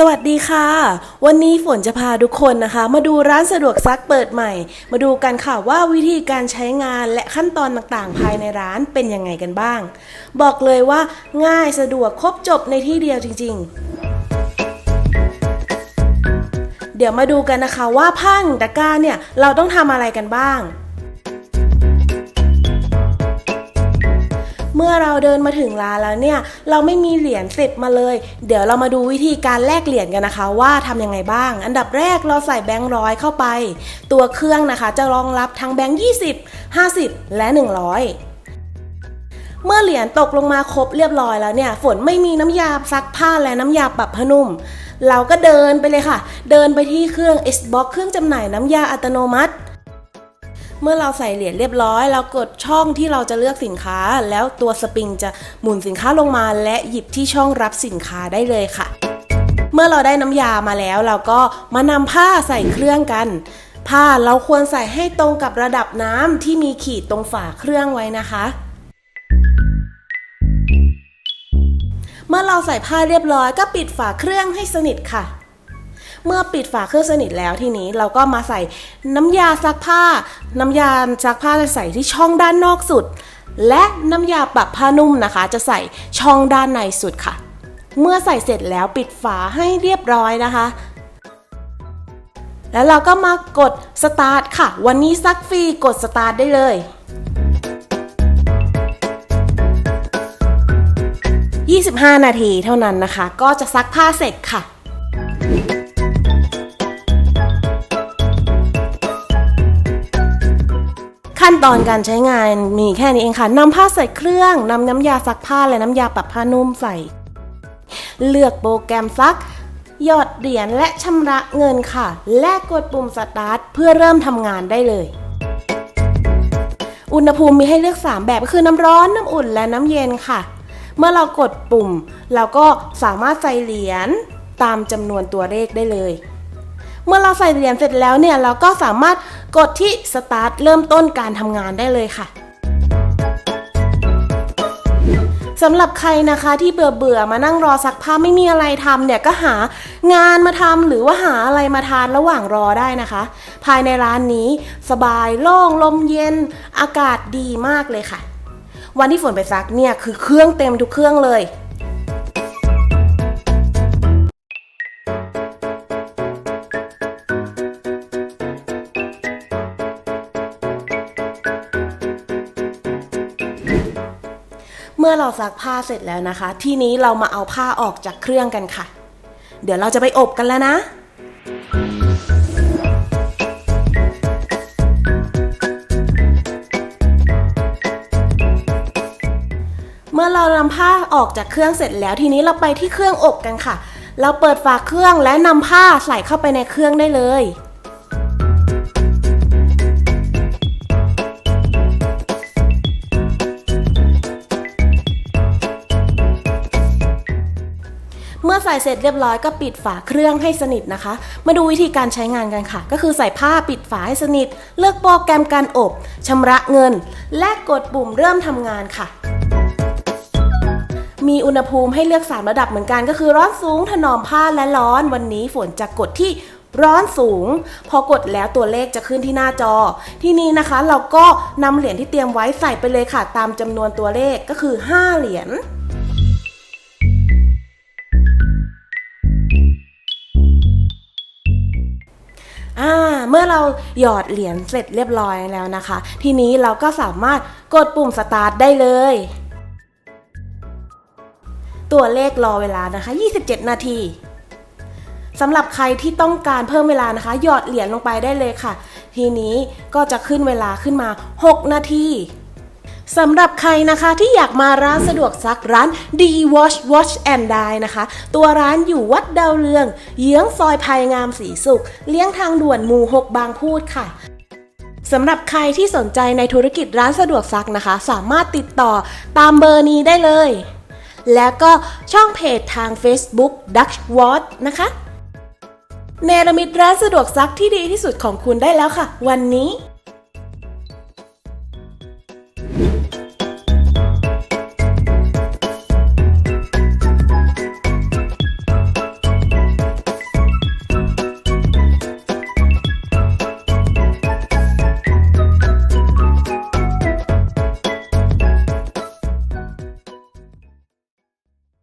สวัสดีค่ะ วันนี้ฝนจะพาทุกคนนะคะ มาดูร้านสะดวกซักเปิดใหม่ มาดูกันค่ะว่าวิธีการใช้งานและขั้นตอนต่างๆ ภายในร้านเป็นยังไงกันบ้าง บอกเลยว่าง่ายสะดวกครบจบในที่เดียวจริง ๆ เดี๋ยวมาดูกันนะคะว่าผ้าหนึ่งตะกร้าเนี่ยเราต้องทำอะไรกันบ้าง เมื่อเราเดินมาถึงร้านแล้วเนี่ย เราไม่มีเหรียญสิบมาเลย เดี๋ยวเรามาดูวิธีการแลกเหรียญกันนะคะ ว่าทำยังไงบ้าง อันดับแรกเราใส่แบงค์ร้อยเข้าไป ตัวเครื่องนะคะจะรองรับทั้งแบงค์20 50 และ 100เมื่อเหรียญตกลงมาครบเรียบร้อยแล้วเนี่ย ฝนไม่มีน้ำยาซักผ้าและน้ำยาปรับผ้านุ่ม เราก็เดินไปเลยค่ะ เดินไปที่เครื่อง Xbox เครื่องจำหน่ายน้ำยาอัตโนมัติ เมื่อเราใส่เหรียญเรียบร้อย เรากดช่องที่เราจะเลือกสินค้า แล้วตัวสปริงจะหมุนสินค้าลงมา และหยิบที่ช่องรับสินค้าได้เลยค่ะ เมื่อเราได้น้ำยามาแล้ว เราก็มานำผ้าใส่เครื่องกัน ผ้าเราควรใส่ให้ตรงกับระดับน้ำที่มีขีดตรงฝาเครื่องไว้นะคะเมื่อเราใส่ผ้าเรียบร้อยก็ปิดฝาเครื่องให้สนิทค่ะ เมื่อปิดฝาเครื่องสนิทแล้วทีนี้เราก็มาใส่น้ำยาซักผ้า น้ำยาซักผ้าจะใส่ที่ช่องด้านนอกสุด และน้ำยาปรับผ้านุ่มนะคะ จะใส่ช่องด้านในสุดค่ะ เมื่อใส่เสร็จแล้วปิดฝาให้เรียบร้อยนะคะแล้วเราก็มากดสตาร์ทค่ะ วันนี้ซักฟรีกดสตาร์ทได้เลย 25 นาทีเท่านั้นนะคะ ก็จะซักผ้าเสร็จค่ะ ตอนการใช้งานมีแค่นี้เองค่ะนำผ้าใส่เครื่องนำน้ำยาซักผ้าและน้ำยาปรับผ้านุ่มใส่ เลือกโปรแกรมซักหยอดเหรียญและชำระเงินค่ะ และกดปุ่มสตาร์ทเพื่อเริ่มทำงานได้เลย อุณหภูมิมีให้เลือก 3 แบบก็คือน้ำร้อน น้ำอุ่นและน้ำเย็นค่ะ เมื่อเรากดปุ่ม เราก็สามารถใส่เหรียญตามจำนวนตัวเลขได้เลย เมื่อเราใส่เหรียญเสร็จแล้วเนี่ยเราก็สามารถกดที่ Start เริ่มต้นการทำงานได้เลยค่ะสำหรับใครนะคะที่เบื่อเบื่อมานั่งรอซักผ้าไม่มีอะไรทำเนี่ยก็หางานมาทำหรือว่าหาอะไรมาทานระหว่างรอได้นะคะ ภายในร้านนี้สบายโล่งลมเย็นอากาศดีมากเลยค่ะ วันที่ฝนไปซักเนี่ยคือเครื่องเต็มทุกเครื่องเลย มื่อเราซักผ้าเสร็จแล้วนะคะ ทีนี้เรามาเอาผ้าออกจากเครื่องกันค่ะ เดี๋ยวเราจะไปอบกันแล้วนะเมื่อเรานำผ้าออกจากเครื่องเสร็จแล้ว ทีนี้เราไปที่เครื่องอบกันค่ะ เราเปิดฝาเครื่องและนำผ้าใส่เข้าไปในเครื่องได้เลย อใส่เสร็จเรียบร้อยก็ปิดฝาเครื่องให้สนิทนะคะ มาดูวิธีการใช้งานกันค่ะ ก็คือใส่ผ้าปิดฝาให้สนิท เลือกโปรแกรมการอบชำระเงิน และกดปุ่มเริ่มทำงานค่ะมีอุณหภูมิให้เลือก 3 ระดับเหมือนกันก็คือร้อนสูงถนอมผ้าและร้อนวันนี้ฝนจะกดที่ร้อนสูง พอกดแล้วตัวเลขจะขึ้นที่หน้าจอ ที่นี้นะคะเราก็นำเหรียญที่เตรียมไว้ใส่ไปเลยค่ะ ตามจำนวนตัวเลขก็คือ 5 เหรียญ เมื่อเราหยอดเหรียญเสร็จเรียบร้อยแล้วนะคะ ทีนี้เราก็สามารถกดปุ่มสตาร์ทได้เลย ตัวเลขรอเวลานะคะ 27 นาทีสำหรับใครที่ต้องการเพิ่มเวลานะคะ หยอดเหรียญลงไปได้เลยค่ะ ทีนี้ก็จะขึ้นเวลาขึ้นมา 6 นาที สำหรับใครนะคะที่อยากมาร้านสะดวกซักร้าน D Wash Watch and Die นะคะ ตัวร้านอยู่วัดดาวเรือง เยื้องซอยภัยงามสีสุข เลี้ยงทางด่วนหมู่ 6 บางพูดค่ะสำหรับใครที่สนใจในธุรกิจร้านสะดวกซักนะคะ สามารถติดต่อตามเบอร์นี้ได้เลย แล้วก็ช่องเพจทาง Facebook Dutch Watch นะคะเนรมิตร้านสะดวกซักที่ดีที่สุดของคุณได้แล้วค่ะ วันนี้